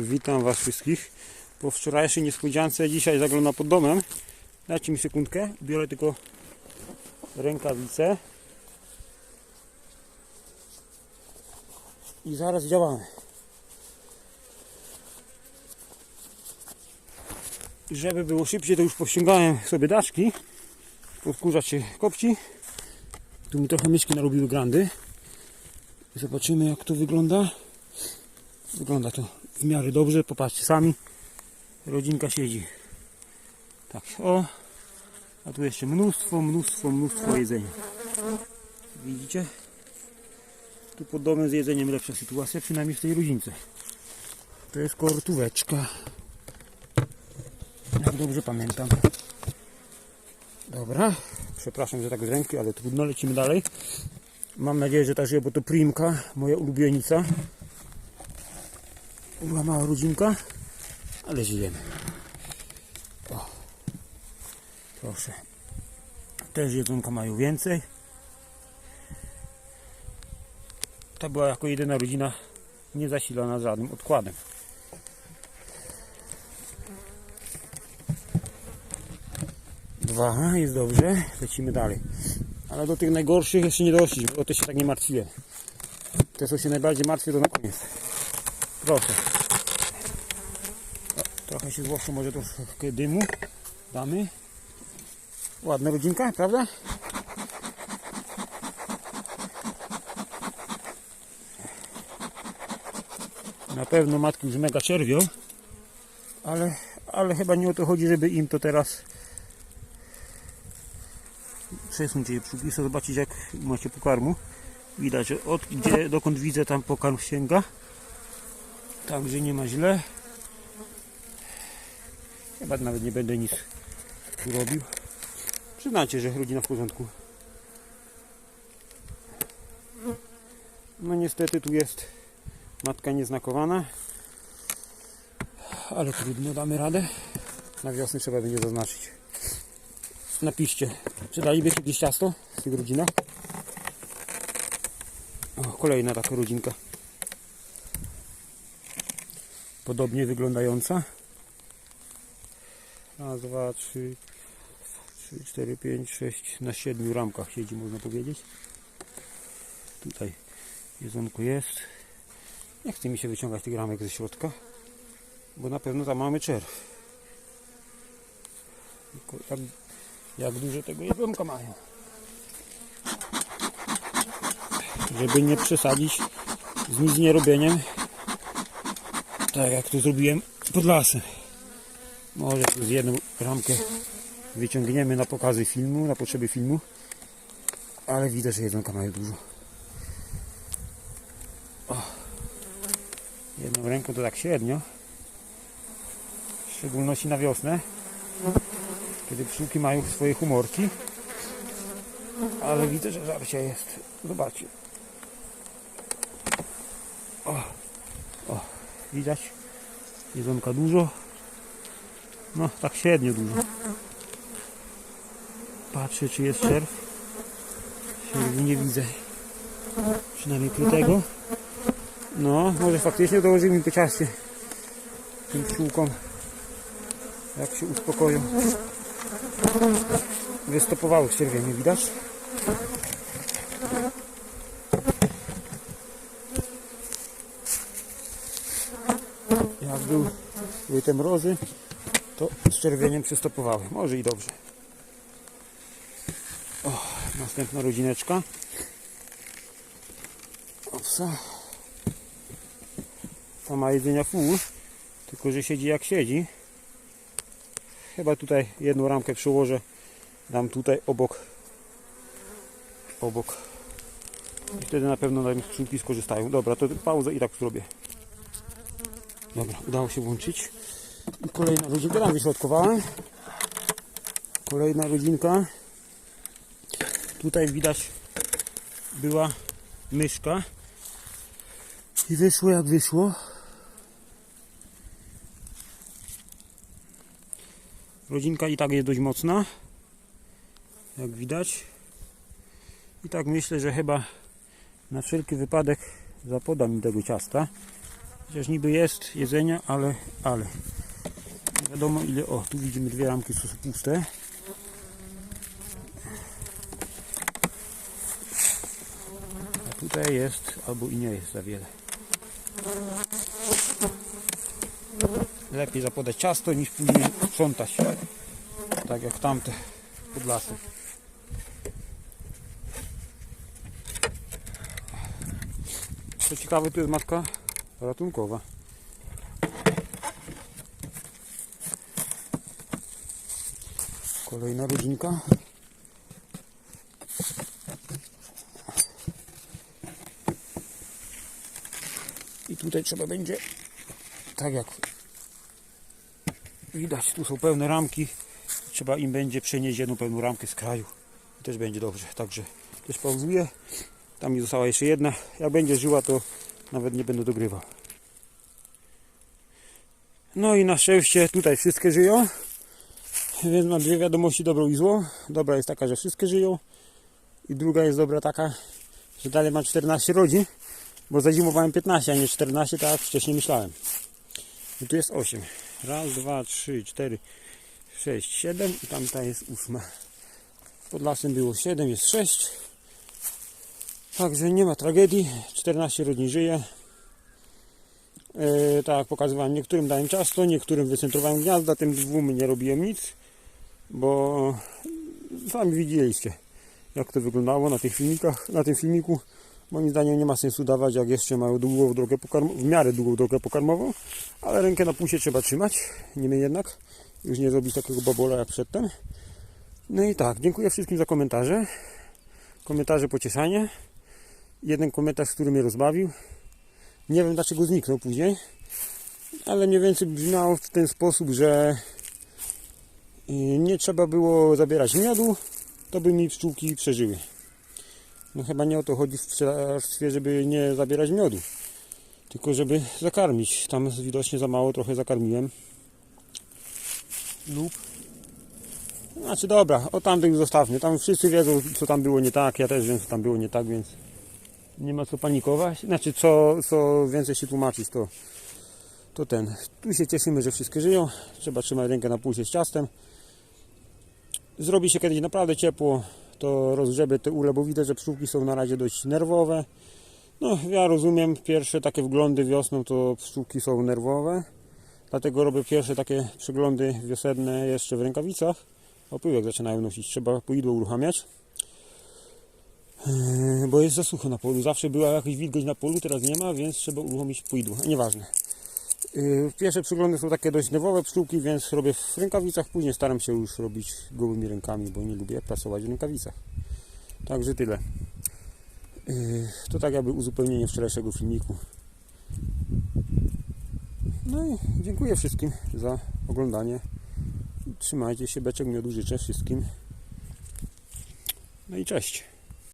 Witam Was wszystkich. Po wczorajszej niespodziance dzisiaj zagląda pod domem. Dajcie mi sekundkę, biorę tylko rękawice. I zaraz działamy. Żeby było szybciej, to już powściągałem sobie daszki. Odkurzać się kopci. Tu mi trochę myszki narobiły grandy. Zobaczymy jak to wygląda. Wygląda to w miarę dobrze. Popatrzcie sami. Rodzinka siedzi. Tak, o. A tu jeszcze mnóstwo, mnóstwo, mnóstwo jedzenia. Widzicie? Tu pod domem z jedzeniem lepsza sytuacja, przynajmniej w tej rodzince. To jest kortóweczka. Jak dobrze pamiętam. Dobra. Przepraszam, że tak z ręki, ale trudno. Lecimy dalej. Mam nadzieję, że ta żyje, bo to Primka, moja ulubienica. Była mała rodzinka, ale żyjemy. O. Proszę. Też jedzonka mają więcej. Ta była jako jedyna rodzina niezasilana żadnym odkładem. Dwa, jest dobrze. Lecimy dalej. Ale do tych najgorszych jeszcze nie doszliśmy, bo to się tak nie martwię. Te, co się najbardziej martwię, to na koniec. Proszę. O, trochę się złożę, może troszkę dymu. Damy. Ładna rodzinka, prawda? Na pewno matki już mega czerwią, ale, ale chyba nie o to chodzi, żeby im to teraz przesunąć je przybliżę, zobaczyć jak macie pokarmu. Widać, że od gdzie, dokąd widzę, tam pokarm sięga. Także nie ma źle. Chyba nawet nie będę nic robił. Przyznacie, że rodzina w porządku. No niestety tu jest matka nieznakowana. Ale trudno, damy radę. Na wiosnę trzeba będzie zaznaczyć. Napiszcie, czy dalibyście jakieś ciasto w tych rodzinach? O, kolejna taka rodzinka. Podobnie wyglądająca. Raz, dwa, trzy, trzy, cztery, pięć, sześć. Na siedmiu ramkach siedzi, można powiedzieć. Tutaj jedzonko jest. Nie chce mi się wyciągać tych ramek ze środka, bo na pewno tam mamy czerw. Tylko Jak, jak dużo tego jedzonka mają. Żeby nie przesadzić z nic nie robieniem, tak jak to zrobiłem pod lasem. Może tu z jedną ramkę wyciągniemy na pokazy filmu, na potrzeby filmu, ale widać, że jedzonka mają dużo. O. Jedną ręką to tak średnio, w szczególności na wiosnę, kiedy pszczółki mają swoje humorki, ale widzę, że żarcia jest. Zobaczcie. O, widać, jedzonka dużo. No, tak średnio dużo. Patrzę, czy jest czerw. Czerwu nie widzę. Przynajmniej krytego. No, może faktycznie dołożymy po ciaście tym pszczółkom. Jak się uspokoją. Wystopowały czerwienie, widać? Jak był, były te mrozy, to z czerwieniem przystopowały. Może i dobrze. O, następna rodzineczka. Owsa. Ta ma jedzenia full, tylko że siedzi jak siedzi. Chyba tutaj jedną ramkę przyłożę. Dam tutaj obok. Obok. I wtedy na pewno na skrzynki skorzystają. Dobra, to pauzę i tak zrobię. Dobra, udało się włączyć. I kolejna rodzinka, tam wyśrodkowałem. Kolejna rodzinka. Tutaj widać była myszka. I wyszło jak wyszło. Rodzinka i tak jest dość mocna. Jak widać. I tak myślę, że chyba na wszelki wypadek zapodam im tego ciasta. Chociaż niby jest jedzenia, ale, ale. Nie wiadomo ile. O, tu widzimy dwie ramki, co są puste. A tutaj jest, albo i nie jest za wiele. Lepiej zapodać ciasto niż później sprzątać. Tak jak tamte pod lasem. Co ciekawe, tu jest matka ratunkowa. Kolejna rodzinka. I tutaj trzeba będzie, tak jak widać, tu są pełne ramki. Trzeba im będzie przenieść jedną pełną ramkę z kraju. I też będzie dobrze. Także też pauzuję. Tam mi została jeszcze jedna. Jak będzie żyła, to nawet nie będę dogrywał. No i na szczęście tutaj wszystkie żyją. Więc mam dwie wiadomości, dobrą i złą. Dobra jest taka, że wszystkie żyją. I druga jest dobra taka, że dalej mam 14 rodzin. Bo zazimowałem 15, a nie 14, tak jak wcześniej myślałem. I tu jest 8. Raz, dwa, trzy, cztery, sześć, siedem i tamta jest ósma. Pod lasem było 7, jest 6. Także nie ma tragedii. 14 rodzin żyje. E, tak jak pokazywałem, niektórym dałem ciasto, niektórym wycentrowałem gniazda, tym dwóm nie robiłem nic, bo sami widzieliście jak to wyglądało na tych filmikach, na tym filmiku. Moim zdaniem nie ma sensu dawać, jak jeszcze mają długą drogę pokarmową, w miarę długą drogę pokarmową, ale rękę na pulsie trzeba trzymać, niemniej jednak już nie zrobić takiego babola jak przedtem. No i tak, dziękuję wszystkim za komentarze. Komentarze pocieszanie. Jeden komentarz, który mnie rozbawił. Nie wiem dlaczego zniknął później, ale mniej więcej brzmiało w ten sposób, że y, nie trzeba było zabierać miodu, to by mi pszczółki przeżyły. No chyba nie o to chodzi w pszczelarstwie, żeby nie zabierać miodu, tylko żeby zakarmić. Tam widocznie za mało trochę zakarmiłem. Lub znaczy dobra, o tamtych zostawmy. Tam wszyscy wiedzą, co tam było nie tak. Ja też wiem, co tam było nie tak, więc nie ma co panikować. Znaczy, co, co więcej się tłumaczyć, to, to ten. Tu się cieszymy, że wszystkie żyją. Trzeba trzymać rękę na pulsie z ciastem. Zrobi się kiedyś naprawdę ciepło, to rozgrzebie te ule, bo widzę, że pszczółki są na razie dość nerwowe. No, ja rozumiem, pierwsze takie wglądy wiosną to pszczółki są nerwowe. Dlatego robię pierwsze takie przeglądy wiosenne jeszcze w rękawicach. Opyłek zaczynają nosić, trzeba poidło uruchamiać. Yy, Bo jest za sucho na polu. Zawsze była jakaś wilgoć na polu, teraz nie ma, więc trzeba uruchomić poidło. Nieważne. Yy, Pierwsze przeglądy są takie dość nerwowe pszczółki, więc robię w rękawicach. Później staram się już robić gołymi rękami, bo nie lubię pracować w rękawicach. Także tyle. Yy, To tak jakby uzupełnienie wczorajszego filmiku. No i dziękuję wszystkim za oglądanie. Trzymajcie się, beczek miodu życzę wszystkim. No i cześć.